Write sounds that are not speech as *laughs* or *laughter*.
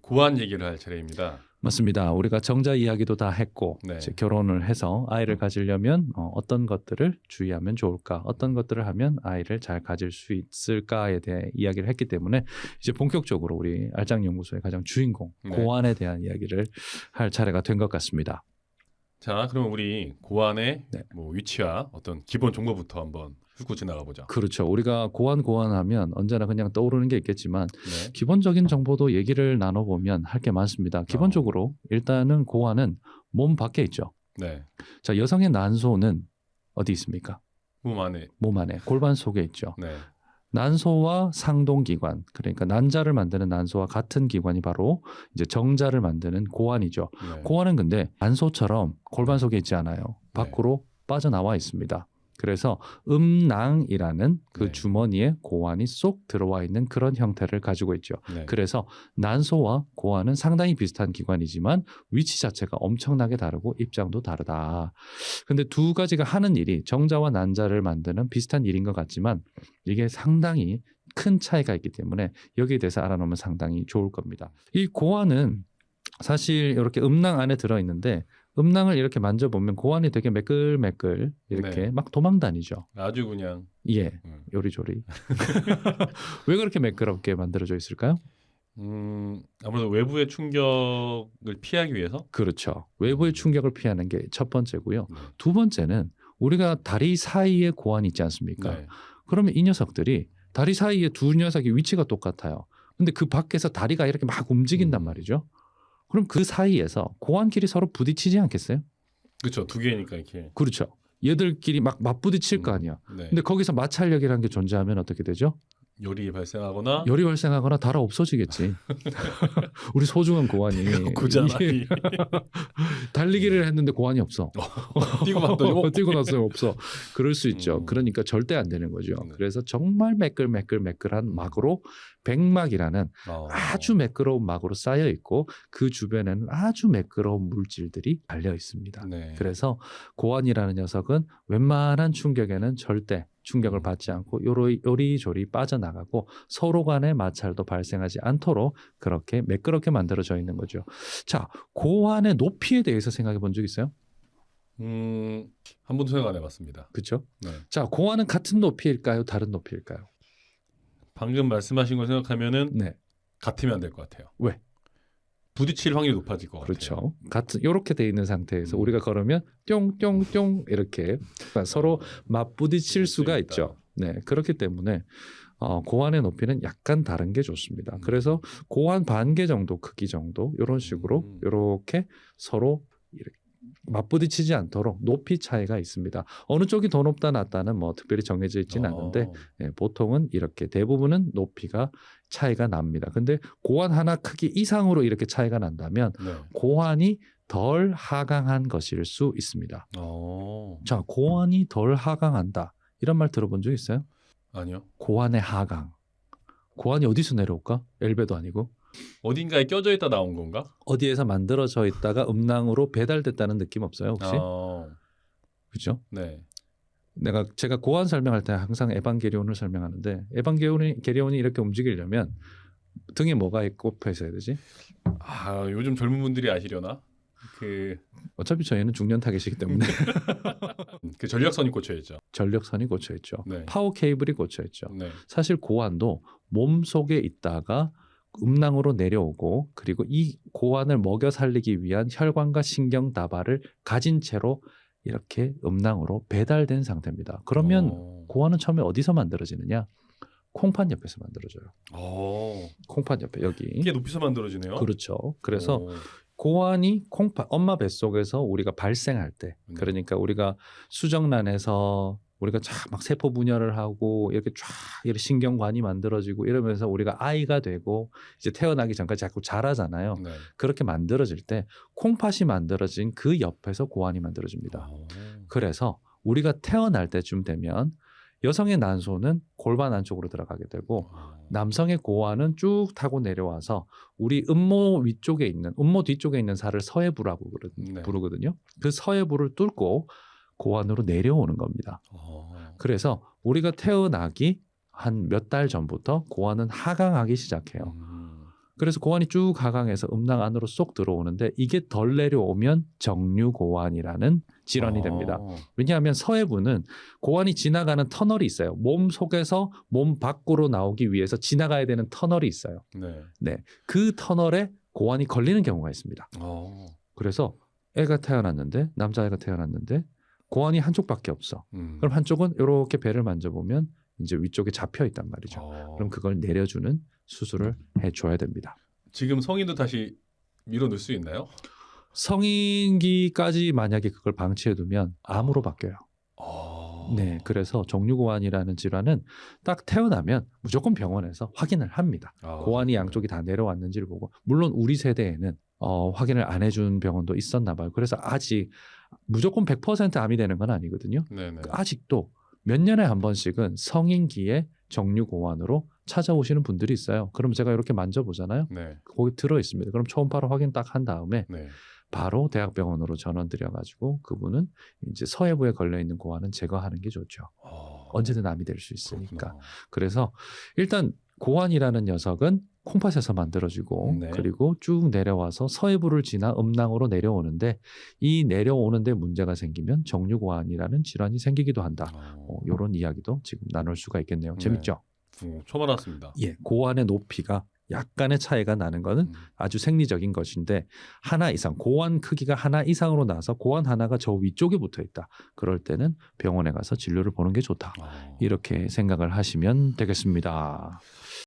고안 얘기를 할 차례입니다. 맞습니다. 우리가 정자 이야기도 다 했고 네. 이제 결혼을 해서 아이를 가지려면 어, 어떤 것들을 주의하면 좋을까, 어떤 것들을 하면 아이를 잘 가질 수 있을까에 대해 이야기를 했기 때문에 이제 본격적으로 우리 알짱 연구소의 가장 주인공 네. 고안에 대한 이야기를 할 차례가 된 것 같습니다. 자, 그럼 우리 고안의 네. 뭐 위치와 어떤 기본 정보부터 한번 훑고 지나가 보죠. 그렇죠. 우리가 고안 고안하면 언제나 그냥 떠오르는 게 있겠지만 네. 기본적인 정보도 얘기를 나눠보면 할 게 많습니다. 기본적으로 일단은 고안은 몸 밖에 있죠. 네. 자, 여성의 난소는 어디 있습니까? 몸 안에. 몸 안에 골반 속에 있죠. 네. 난소와 상동기관, 그러니까 난자를 만드는 난소와 같은 기관이 바로 이제 정자를 만드는 고환이죠. 네. 고환은 근데 난소처럼 골반 속에 있지 않아요. 밖으로 빠져나와 있습니다. 그래서 음낭이라는 그 네. 주머니에 고환이 쏙 들어와 있는 그런 형태를 가지고 있죠. 네. 그래서 난소와 고환은 상당히 비슷한 기관이지만 위치 자체가 엄청나게 다르고 입장도 다르다. 근데 두 가지가 하는 일이 정자와 난자를 만드는 비슷한 일인 것 같지만 이게 상당히 큰 차이가 있기 때문에 여기에 대해서 알아놓으면 상당히 좋을 겁니다. 이 고환은 사실 이렇게 음낭 안에 들어 있는데 음낭을 이렇게 만져보면 고환이 되게 매끌매끌 이렇게 네. 막 도망다니죠. 아주 그냥 예, 음. 요리조리. *laughs* *laughs* 왜 그렇게 매끄럽게 만들어져 있을까요? 음, 아무래도 외부의 충격을 피하기 위해서 그렇죠. 외부의 충격을 피하는 게 첫 번째고요. 네. 두 번째는 우리가 다리 사이에 고환이 있지 않습니까? 네. 그러면 이 녀석들이 다리 사이에 두 녀석의 위치가 똑같아요. 근데 그 밖에서 다리가 이렇게 막 움직인단 음. 말이죠. 그럼 그 사이에서 고환끼리 서로 부딪히지 않겠어요? 그렇죠. 두 개니까 이렇게. 그렇죠. 얘들끼리 막 맞부딪힐 거 음. 아니야. 네. 근데 거기서 마찰력이라는 게 존재하면 어떻게 되죠? 열이 발생하거나 열이 발생하거나 달아 없어지겠지. *laughs* 우리 소중한 고환이. *laughs* 이게 달리기를 했는데 고환이 없어. 뛰고 봤더니 *laughs* 어? 뛰고 났어요 없어. 그럴 수 있죠. 음. 그러니까 절대 안 되는 거죠. 네. 그래서 정말 매끌매끌매끌한 막으로 백막이라는 어. 아주 매끄러운 막으로 쌓여 있고 그 주변에는 아주 매끄러운 물질들이 달려 있습니다. 네. 그래서 고환이라는 녀석은 웬만한 충격에는 절대 충격을 받지 않고 요리, 요리조리 빠져나가고 서로 간의 마찰도 발생하지 않도록 그렇게 매끄럽게 만들어져 있는 거죠. 자, 고환의 높이에 대해서 생각해 본 적 있어요? 음, 한 번도 생각 안 해봤습니다. 그렇죠? 네. 자, 고환은 같은 높이일까요? 다른 높이일까요? 방금 말씀하신 걸 생각하면은 네, 같으면 안 될 것 같아요. 왜? 부딪힐 확률이 높아질 것 같아요. 그렇죠. 같은 이렇게 돼 있는 상태에서 음. 우리가 걸으면 뿅뿅뿅 이렇게 서로 맞부딪힐 수가 있다. 있죠. 네, 그렇기 때문에 어, 고환의 높이는 약간 다른 게 좋습니다. 음. 그래서 고환 반개 정도 크기 정도 이런 식으로 음. 이렇게 서로 이렇게 맞부딪히지 않도록 높이 차이가 있습니다. 어느 쪽이 더 높다 낮다는 뭐 특별히 정해져 있지는 어. 않는데 예, 보통은 이렇게 대부분은 높이가 차이가 납니다. 근데 고환 하나 크기 이상으로 이렇게 차이가 난다면 네. 고환이 덜 하강한 것일 수 있습니다. 어. 자, 고환이 덜 하강한다. 이런 말 들어본 적 있어요? 아니요. 고환의 하강. 고환이 어디서 내려올까? 엘베도 아니고 어딘가에 껴져 있다 나온 건가? 어디에서 만들어져 있다가 음낭으로 배달됐다는 느낌 없어요 혹시? 어. 그죠? 네. 내가 제가 고환 설명할 때 항상 에반게리온을 설명하는데 에반게리온이 게리온이 이렇게 움직이려면 등에 뭐가 꼽혀 있어야 되지? 아, 요즘 젊은 분들이 아시려나? 그, 어차피 저희는 중년 타겟이기 때문에 *laughs* 그 전력선이 꽂혀 있죠. 전력선이 꽂혀 있죠. 네. 파워 케이블이 꽂혀 있죠. 네. 사실 고환도 몸 속에 있다가 음낭으로 내려오고 그리고 이 고환을 먹여 살리기 위한 혈관과 신경 다발을 가진 채로 이렇게 음낭으로 배달된 상태입니다. 그러면 어. 고환은 처음에 어디서 만들어지느냐? 콩판 옆에서 만들어져요. 어. 콩판 옆에 여기. 이게 높이서 만들어지네요. 그렇죠. 그래서 어. 고환이 콩판 엄마 뱃속에서 우리가 발생할 때 음. 그러니까 우리가 수정란에서 우리가 쫙막 세포 분열을 하고 이렇게 쫙 이렇게 신경관이 만들어지고 이러면서 우리가 아이가 되고 이제 태어나기 전까지 자꾸 자라잖아요. 네. 그렇게 만들어질 때 콩팥이 만들어진 그 옆에서 고환이 만들어집니다. 어. 그래서 우리가 태어날 때쯤 되면 여성의 난소는 골반 안쪽으로 들어가게 되고 어. 남성의 고환은 쭉 타고 내려와서 우리 음모 위쪽에 있는 음모 뒤쪽에 있는 살을 서해부라고 네. 부르거든요. 그 서해부를 뚫고 고환으로 내려오는 겁니다. 어. 그래서 우리가 태어나기 한 몇 달 전부터 고환은 하강하기 시작해요. 음. 그래서 고환이 쭉 하강해서 음낭 안으로 쏙 들어오는데 이게 덜 내려오면 정류 고환이라는 질환이 됩니다. 어. 왜냐하면 서해부는 고환이 지나가는 터널이 있어요. 몸 속에서 몸 밖으로 나오기 위해서 지나가야 되는 터널이 있어요. 네. 그 터널에 고환이 걸리는 경우가 있습니다. 어. 그래서 애가 태어났는데 남자애가 태어났는데 고환이 한쪽밖에 없어. 음. 그럼 한쪽은 이렇게 배를 만져보면 이제 위쪽에 잡혀 있단 말이죠. 어. 그럼 그걸 내려주는 수술을 해줘야 됩니다. 지금 성인도 다시 밀어넣을 수 있나요? 성인기까지 만약에 그걸 방치해두면 암으로 바뀌어요. 어. 네, 그래서 정류고환이라는 질환은 딱 태어나면 무조건 병원에서 확인을 합니다. 아, 고환이 양쪽이 다 내려왔는지를 보고 물론 우리 세대에는 어, 확인을 안 해준 병원도 있었나 봐요. 그래서 아직 무조건 100% 암이 되는 건 아니거든요. 네네. 아직도 몇 년에 한 번씩은 성인기에 정류고환으로 찾아오시는 분들이 있어요. 그럼 제가 이렇게 만져보잖아요. 네. 거기 들어 있습니다. 그럼 초음파로 확인 딱 한 다음에 네. 바로 대학병원으로 전원 드려가지고 그분은 이제 서해부에 걸려 있는 고환은 제거하는 게 좋죠. 어. 언제든 암이 될 수 있으니까. 그렇구나. 그래서 일단 고환이라는 녀석은 콩팥에서 만들어지고 네. 그리고 쭉 내려와서 서해부를 지나 음낭으로 내려오는데 이 내려오는데 문제가 생기면 정류고환이라는 질환이 생기기도 한다. 어. 어, 이런 이야기도 지금 나눌 수가 있겠네요. 네. 재밌죠? 어, 처음 알았습니다. 예, 고환의 높이가 약간의 차이가 나는 거는 음. 아주 생리적인 것인데 하나 이상 고환 크기가 하나 이상으로 나서 고환 하나가 저 위쪽에 붙어 있다. 그럴 때는 병원에 가서 진료를 보는 게 좋다. 어. 이렇게 생각을 하시면 되겠습니다.